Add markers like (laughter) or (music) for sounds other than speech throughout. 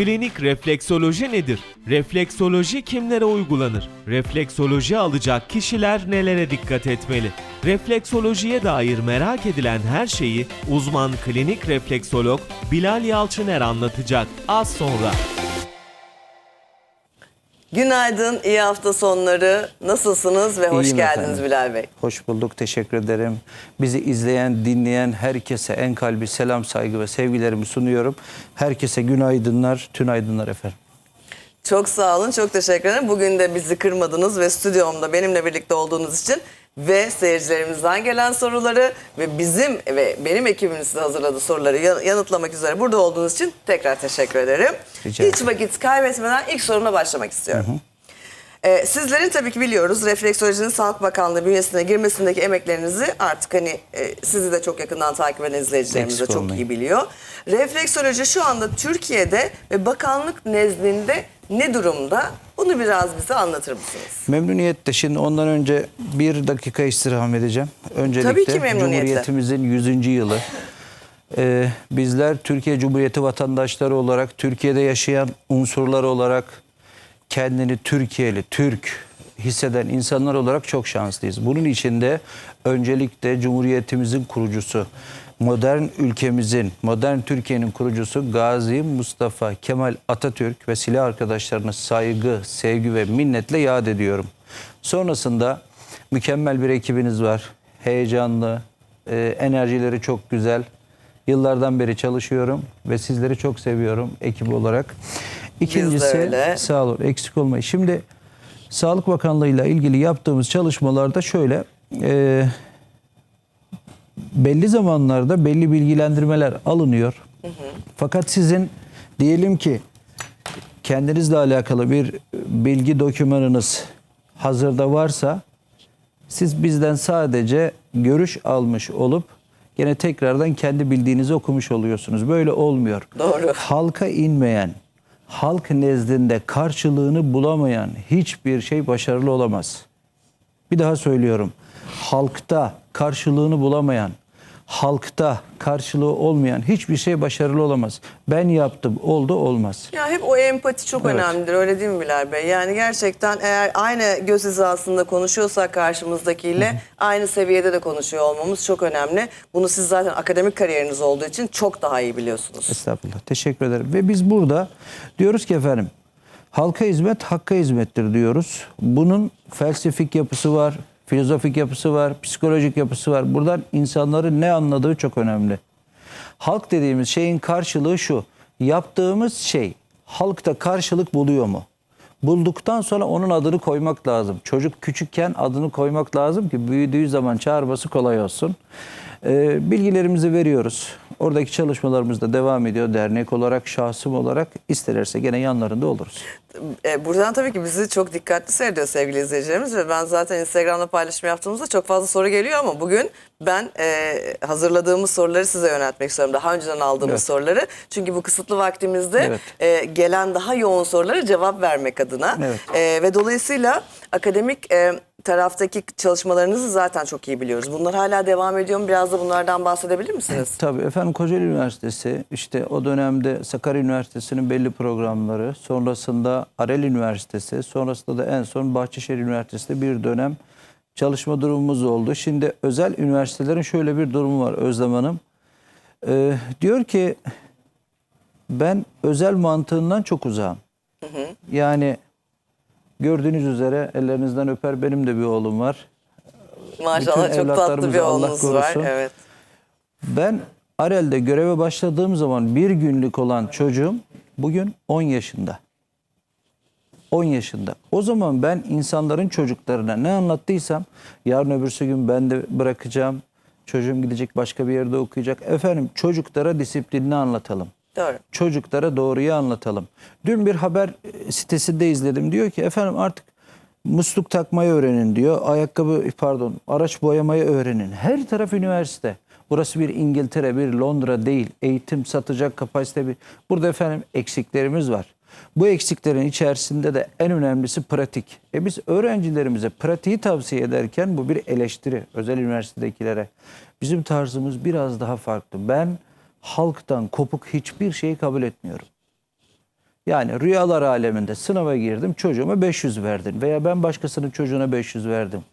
Klinik refleksoloji nedir? Refleksoloji kimlere uygulanır? Refleksoloji alacak kişiler nelere dikkat etmeli? Refleksolojiye dair merak edilen her şeyi uzman klinik refleksolog Bilal Yalçıner anlatacak az sonra. Günaydın, iyi hafta sonları. Nasılsınız ve hoş İyiyim geldiniz efendim. Bilal Bey. Hoş bulduk, teşekkür ederim. Bizi izleyen, dinleyen herkese en kalbi selam, saygı ve sevgilerimi sunuyorum. Herkese günaydınlar, tünaydınlar efendim. Çok sağ olun, çok teşekkür ederim. Bugün de bizi kırmadınız ve stüdyomda benimle birlikte olduğunuz için ve seyircilerimizden gelen soruları ve bizim ve benim ekibimin size hazırladığı soruları yan- yanıtlamak üzere burada olduğunuz için tekrar teşekkür ederim. Rica Hiç ederim. vakit kaybetmeden ilk sorumla başlamak istiyorum. Ee, sizlerin tabii ki biliyoruz refleksolojinin Sağlık Bakanlığı bünyesine girmesindeki emeklerinizi artık hani e, sizi de çok yakından takip eden izleyicilerimiz de Eksik çok olmayın. iyi biliyor. Refleksoloji şu anda Türkiye'de ve bakanlık nezdinde ne durumda? Bunu biraz bize anlatır mısınız? Memnuniyetle şimdi ondan önce bir dakika istirham edeceğim. Öncelikle Tabii ki memnuniyetle. Cumhuriyetimizin 100. yılı. Ee, bizler Türkiye Cumhuriyeti vatandaşları olarak, Türkiye'de yaşayan unsurlar olarak kendini Türkiye'li, Türk hisseden insanlar olarak çok şanslıyız. Bunun içinde öncelikle Cumhuriyetimizin kurucusu, modern ülkemizin, modern Türkiye'nin kurucusu Gazi Mustafa Kemal Atatürk ve silah arkadaşlarına saygı, sevgi ve minnetle yad ediyorum. Sonrasında mükemmel bir ekibiniz var. Heyecanlı, e, enerjileri çok güzel. Yıllardan beri çalışıyorum ve sizleri çok seviyorum ekip olarak. İkincisi öyle. sağ olun eksik olmayın. Şimdi Sağlık Bakanlığı ile ilgili yaptığımız çalışmalarda şöyle e, belli zamanlarda belli bilgilendirmeler alınıyor. Fakat sizin diyelim ki kendinizle alakalı bir bilgi dokümanınız hazırda varsa siz bizden sadece görüş almış olup gene tekrardan kendi bildiğinizi okumuş oluyorsunuz. Böyle olmuyor. Doğru. Halka inmeyen, halk nezdinde karşılığını bulamayan hiçbir şey başarılı olamaz. Bir daha söylüyorum. Halkta karşılığını bulamayan, halkta karşılığı olmayan hiçbir şey başarılı olamaz. Ben yaptım, oldu olmaz. Ya hep o empati çok Evet. önemlidir öyle değil mi Bilal Bey? Yani gerçekten eğer aynı göz hizasında konuşuyorsak karşımızdakiyle aynı seviyede de konuşuyor olmamız çok önemli. Bunu siz zaten akademik kariyeriniz olduğu için çok daha iyi biliyorsunuz. Estağfurullah. Teşekkür ederim. Ve biz burada diyoruz ki efendim halka hizmet hakka hizmettir diyoruz. Bunun felsefik yapısı var, filozofik yapısı var, psikolojik yapısı var. Buradan insanların ne anladığı çok önemli. Halk dediğimiz şeyin karşılığı şu. Yaptığımız şey halkta karşılık buluyor mu? Bulduktan sonra onun adını koymak lazım. Çocuk küçükken adını koymak lazım ki büyüdüğü zaman çağırması kolay olsun. Ee, bilgilerimizi veriyoruz. Oradaki çalışmalarımız da devam ediyor. Dernek olarak, şahsım olarak isterlerse gene yanlarında oluruz. E, buradan tabii ki bizi çok dikkatli seyrediyor sevgili izleyicilerimiz ve ben zaten Instagram'da paylaşım yaptığımızda çok fazla soru geliyor ama bugün ben e, hazırladığımız soruları size yöneltmek istiyorum. Daha önceden aldığımız Evet. soruları. Çünkü bu kısıtlı vaktimizde Evet. e, gelen daha yoğun sorulara cevap vermek adına Evet. E, ve dolayısıyla akademik e, taraftaki çalışmalarınızı zaten çok iyi biliyoruz. Bunlar hala devam ediyor mu? Biraz da bunlardan bahsedebilir misiniz? (laughs) Tabii efendim Kocaeli Üniversitesi işte o dönemde Sakarya Üniversitesi'nin belli programları sonrasında Arel Üniversitesi sonrasında da en son Bahçeşehir Üniversitesi'nde bir dönem çalışma durumumuz oldu. Şimdi özel üniversitelerin şöyle bir durumu var Özlem Hanım. Ee, diyor ki ben özel mantığından çok uzağım. Yani gördüğünüz üzere ellerinizden öper benim de bir oğlum var. Maşallah Bütün çok tatlı bir oğlunuz var. Evet. Ben Arel'de göreve başladığım zaman bir günlük olan çocuğum bugün 10 yaşında. 10 yaşında. O zaman ben insanların çocuklarına ne anlattıysam yarın öbürsü gün ben de bırakacağım. Çocuğum gidecek başka bir yerde okuyacak. Efendim çocuklara disiplinini anlatalım. Doğru. Çocuklara doğruyu anlatalım. Dün bir haber e, sitesinde izledim. Diyor ki efendim artık musluk takmayı öğrenin diyor. Ayakkabı pardon araç boyamayı öğrenin. Her taraf üniversite. Burası bir İngiltere, bir Londra değil. Eğitim satacak kapasite bir. Burada efendim eksiklerimiz var. Bu eksiklerin içerisinde de en önemlisi pratik. E biz öğrencilerimize pratiği tavsiye ederken bu bir eleştiri özel üniversitedekilere. Bizim tarzımız biraz daha farklı. Ben halktan kopuk hiçbir şeyi kabul etmiyorum. Yani rüyalar aleminde sınava girdim çocuğuma 500 verdin veya ben başkasının çocuğuna 500 verdim.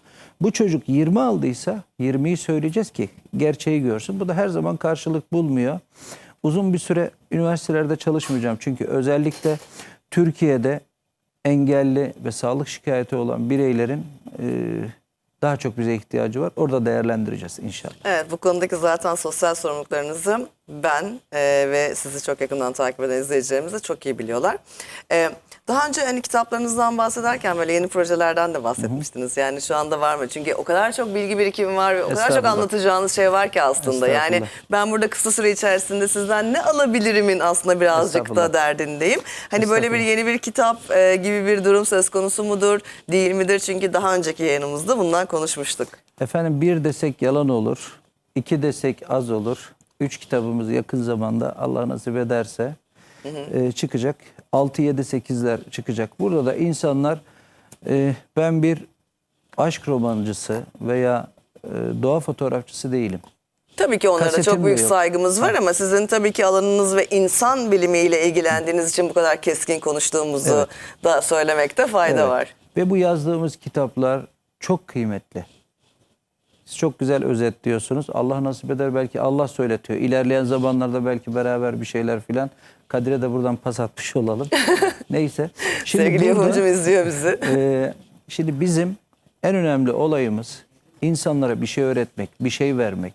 Bu çocuk 20 aldıysa 20'yi söyleyeceğiz ki gerçeği görsün. Bu da her zaman karşılık bulmuyor. Uzun bir süre üniversitelerde çalışmayacağım. Çünkü özellikle Türkiye'de engelli ve sağlık şikayeti olan bireylerin e, daha çok bize ihtiyacı var. Orada değerlendireceğiz inşallah. Evet bu konudaki zaten sosyal sorumluluklarınızı ben e, ve sizi çok yakından takip eden izleyicilerimiz de çok iyi biliyorlar. E, daha önce hani kitaplarınızdan bahsederken böyle yeni projelerden de bahsetmiştiniz. Yani şu anda var mı? Çünkü o kadar çok bilgi birikimi var ve o kadar çok anlatacağınız şey var ki aslında. Yani ben burada kısa süre içerisinde sizden ne alabilirimin aslında birazcık da derdindeyim. Hani böyle bir yeni bir kitap e, gibi bir durum söz konusu mudur, değil midir? Çünkü daha önceki yayınımızda bundan konuşmuştuk. Efendim bir desek yalan olur, iki desek az olur. Üç kitabımız yakın zamanda Allah nasip ederse e, çıkacak. 6, 7, 8'ler çıkacak. Burada da insanlar e, ben bir aşk romancısı veya e, doğa fotoğrafçısı değilim. Tabii ki onlara Kasetim çok büyük saygımız var ama sizin tabii ki alanınız ve insan bilimiyle ilgilendiğiniz için bu kadar keskin konuştuğumuzu Evet. da söylemekte fayda Evet. var. Ve bu yazdığımız kitaplar çok kıymetli. Siz çok güzel özetliyorsunuz. Allah nasip eder belki Allah söyletiyor. İlerleyen zamanlarda belki beraber bir şeyler filan. Kadir'e de buradan pas atmış olalım. (laughs) Neyse. Sevgili burada, yapımcım izliyor bizi. (laughs) e, şimdi bizim en önemli olayımız insanlara bir şey öğretmek, bir şey vermek.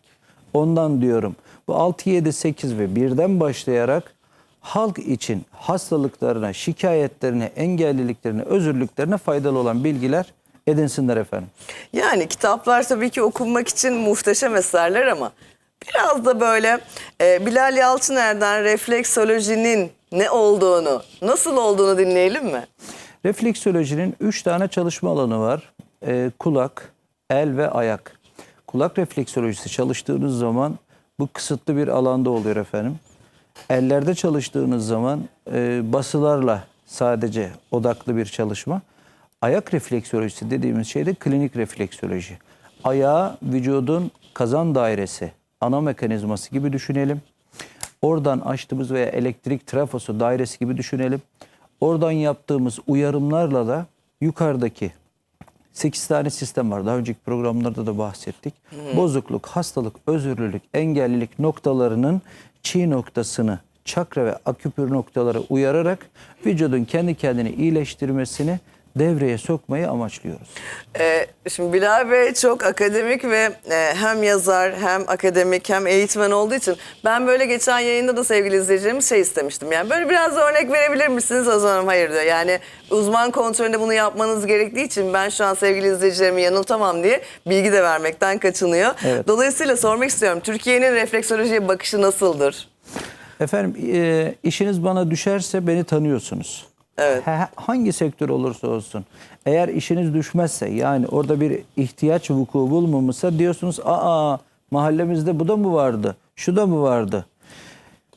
Ondan diyorum bu 6, 7, 8 ve birden başlayarak halk için hastalıklarına, şikayetlerine, engelliliklerine, özürlüklerine faydalı olan bilgiler edinsinler efendim. Yani kitaplar tabii ki okunmak için muhteşem eserler ama biraz da böyle e, Bilal Yalçıner'den refleksolojinin ne olduğunu, nasıl olduğunu dinleyelim mi? Refleksolojinin 3 tane çalışma alanı var. Ee, kulak, el ve ayak. Kulak refleksolojisi çalıştığınız zaman bu kısıtlı bir alanda oluyor efendim. Ellerde çalıştığınız zaman e, basılarla sadece odaklı bir çalışma. Ayak refleksolojisi dediğimiz şey de klinik refleksoloji. Ayağı vücudun kazan dairesi, ana mekanizması gibi düşünelim. Oradan açtığımız veya elektrik trafosu dairesi gibi düşünelim. Oradan yaptığımız uyarımlarla da yukarıdaki 8 tane sistem var. Daha önceki programlarda da bahsettik. Bozukluk, hastalık, özürlülük, engellilik noktalarının çiğ noktasını çakra ve aküpür noktaları uyararak vücudun kendi kendini iyileştirmesini devreye sokmayı amaçlıyoruz. Ee, şimdi Bilal Bey çok akademik ve e, hem yazar hem akademik hem eğitmen olduğu için ben böyle geçen yayında da sevgili izleyicilerimiz şey istemiştim. Yani böyle biraz örnek verebilir misiniz? O zaman hayır diyor. Yani uzman kontrolünde bunu yapmanız gerektiği için ben şu an sevgili izleyicilerimi yanıltamam diye bilgi de vermekten kaçınıyor. Evet. Dolayısıyla sormak istiyorum. Türkiye'nin refleksolojiye bakışı nasıldır? Efendim e, işiniz bana düşerse beni tanıyorsunuz. Evet. Ha- hangi sektör olursa olsun. Eğer işiniz düşmezse yani orada bir ihtiyaç vuku bulmamışsa diyorsunuz aa mahallemizde bu da mı vardı? Şu da mı vardı?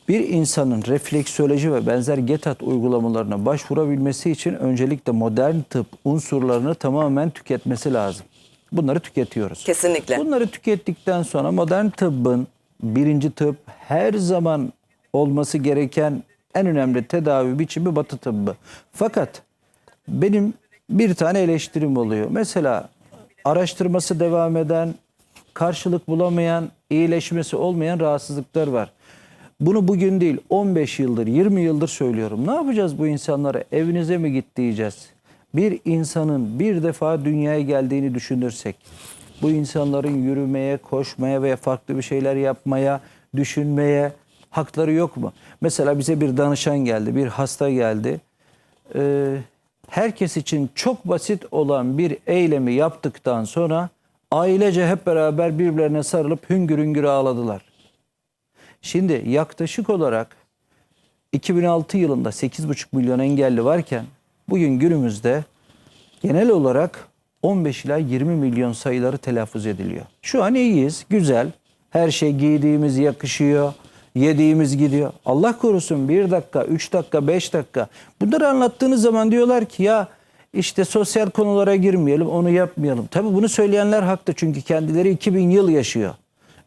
Bir insanın refleksoloji ve benzer GETAT uygulamalarına başvurabilmesi için öncelikle modern tıp unsurlarını tamamen tüketmesi lazım. Bunları tüketiyoruz. Kesinlikle. Bunları tükettikten sonra modern tıbbın birinci tıp her zaman olması gereken en önemli tedavi biçimi batı tıbbı. Fakat benim bir tane eleştirim oluyor. Mesela araştırması devam eden, karşılık bulamayan, iyileşmesi olmayan rahatsızlıklar var. Bunu bugün değil 15 yıldır 20 yıldır söylüyorum. Ne yapacağız bu insanlara? Evinize mi git diyeceğiz. Bir insanın bir defa dünyaya geldiğini düşünürsek bu insanların yürümeye, koşmaya veya farklı bir şeyler yapmaya, düşünmeye hakları yok mu? Mesela bize bir danışan geldi, bir hasta geldi. Ee, herkes için çok basit olan bir eylemi yaptıktan sonra ailece hep beraber birbirlerine sarılıp hüngür hüngür ağladılar. Şimdi yaklaşık olarak 2006 yılında 8,5 milyon engelli varken bugün günümüzde genel olarak 15 ila 20 milyon sayıları telaffuz ediliyor. Şu an iyiyiz, güzel. Her şey giydiğimiz yakışıyor, yediğimiz gidiyor. Allah korusun bir dakika, üç dakika, beş dakika. Bunları anlattığınız zaman diyorlar ki ya işte sosyal konulara girmeyelim, onu yapmayalım. Tabii bunu söyleyenler haklı çünkü kendileri 2000 yıl yaşıyor.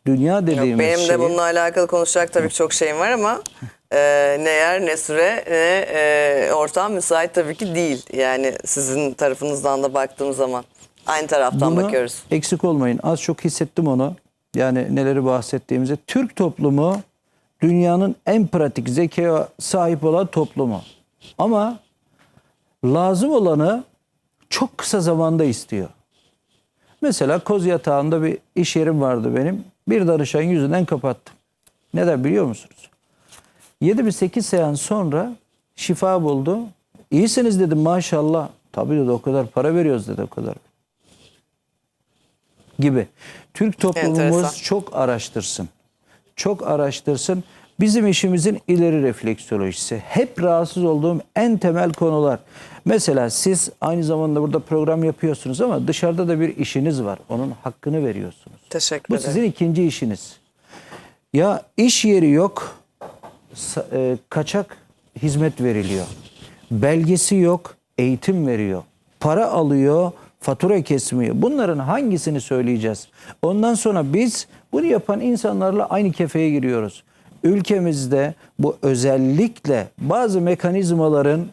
Dünya Yok, dediğimiz benim şey... de bununla alakalı konuşacak tabii ki çok şeyim var ama (laughs) e, ne yer ne süre ne e, ortam müsait tabii ki değil. Yani sizin tarafınızdan da baktığım zaman aynı taraftan Bunu bakıyoruz. eksik olmayın. Az çok hissettim onu. Yani neleri bahsettiğimizi. Türk toplumu dünyanın en pratik zekaya sahip olan toplumu. Ama lazım olanı çok kısa zamanda istiyor. Mesela koz yatağında bir iş yerim vardı benim. Bir danışan yüzünden kapattım. Neden biliyor musunuz? 7 bir 8 seans sonra şifa buldu. İyisiniz dedim maşallah. Tabii dedi o kadar para veriyoruz dedi o kadar gibi. Türk toplumumuz Enteresan. çok araştırsın. Çok araştırsın. Bizim işimizin ileri refleksolojisi. Hep rahatsız olduğum en temel konular. Mesela siz aynı zamanda burada program yapıyorsunuz ama dışarıda da bir işiniz var. Onun hakkını veriyorsunuz. Teşekkür Bu ederim. sizin ikinci işiniz. Ya iş yeri yok, e, kaçak hizmet veriliyor. Belgesi yok, eğitim veriyor. Para alıyor, fatura kesmiyor. Bunların hangisini söyleyeceğiz? Ondan sonra biz bunu yapan insanlarla aynı kefeye giriyoruz. Ülkemizde bu özellikle bazı mekanizmaların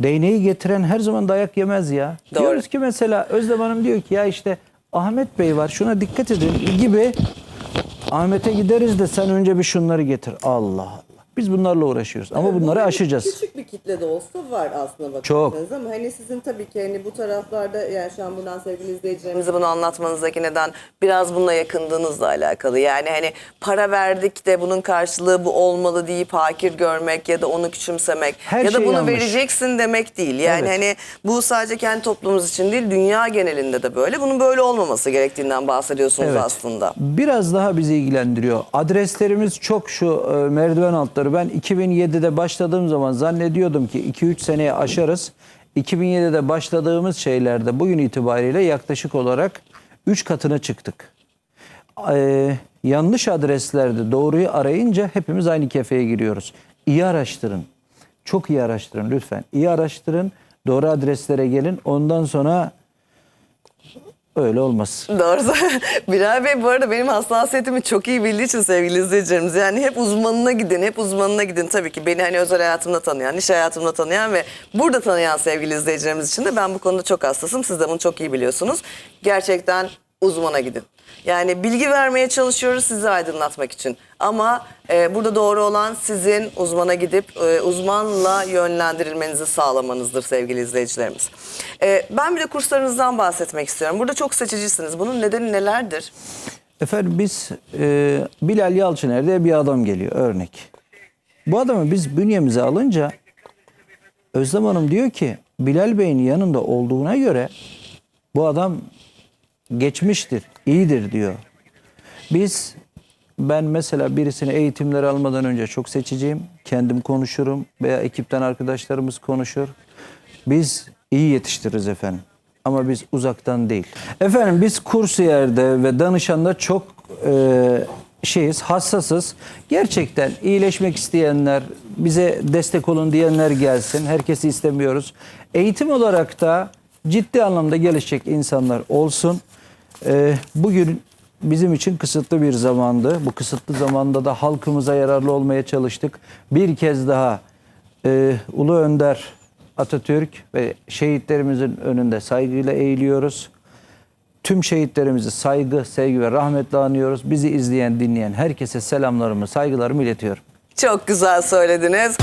değneği getiren her zaman dayak yemez ya. Doğru. Diyoruz ki mesela Özlem Hanım diyor ki ya işte Ahmet Bey var şuna dikkat edin gibi Ahmet'e gideriz de sen önce bir şunları getir. Allah Allah. Biz bunlarla uğraşıyoruz ama bunları Bu aşacağız. Küçük bir kitle de olsa var aslında Çok. bakarsanız ama hani sizin tabii ki hani bu taraflarda yani şu an buradan sevgili izleyicilerimiz Bize bunu anlatmanızdaki neden biraz bununla yakındığınızla alakalı. Yani hani para verdik de bunun karşılığı bu olmalı deyip hakir görmek ya da onu küçümsemek Her ya da şey bunu yanlış. vereceksin demek değil. Yani Evet. hani bu sadece kendi toplumumuz için değil dünya genelinde de böyle. Bunun böyle olmaması gerektiğinden bahsediyorsunuz Evet. aslında. Biraz daha bizi ilgilendiriyor. Adreslerimiz çok şu e, merdiven altları. Ben 2007'de başladığım zaman zannediyordum ki 2-3 seneye aşarız. 2007'de başladığımız şeylerde bugün itibariyle yaklaşık olarak 3 katına çıktık. Ee, yanlış adreslerde doğruyu arayınca hepimiz aynı kefeye giriyoruz. İyi araştırın. Çok iyi araştırın lütfen. İyi araştırın. Doğru adreslere gelin. Ondan sonra öyle olmaz. Doğru. (laughs) Bilal Bey bu arada benim hassasiyetimi çok iyi bildiği için sevgili izleyicilerimiz. Yani hep uzmanına gidin, hep uzmanına gidin. Tabii ki beni hani özel hayatımda tanıyan, iş hayatımda tanıyan ve burada tanıyan sevgili izleyicilerimiz için de ben bu konuda çok hassasım. Siz de bunu çok iyi biliyorsunuz. Gerçekten uzmana gidin. Yani bilgi vermeye çalışıyoruz sizi aydınlatmak için. Ama e, burada doğru olan sizin uzmana gidip e, uzmanla yönlendirilmenizi sağlamanızdır sevgili izleyicilerimiz. E, ben bir de kurslarınızdan bahsetmek istiyorum. Burada çok seçicisiniz. Bunun nedeni nelerdir? Efendim biz e, Bilal Yalçıner diye bir adam geliyor örnek. Bu adamı biz bünyemize alınca Özlem Hanım diyor ki Bilal Bey'in yanında olduğuna göre bu adam geçmiştir, iyidir diyor. Biz ben mesela birisini eğitimler almadan önce çok seçiciyim. Kendim konuşurum veya ekipten arkadaşlarımız konuşur. Biz iyi yetiştiririz efendim. Ama biz uzaktan değil. Efendim biz kursiyerde ve danışanda çok e, şeyiz, hassasız. Gerçekten iyileşmek isteyenler, bize destek olun diyenler gelsin. Herkesi istemiyoruz. Eğitim olarak da ciddi anlamda gelişecek insanlar olsun. E, bugün bizim için kısıtlı bir zamandı. Bu kısıtlı zamanda da halkımıza yararlı olmaya çalıştık. Bir kez daha e, Ulu Önder Atatürk ve şehitlerimizin önünde saygıyla eğiliyoruz. Tüm şehitlerimizi saygı, sevgi ve rahmetle anıyoruz. Bizi izleyen, dinleyen herkese selamlarımı, saygılarımı iletiyorum. Çok güzel söylediniz.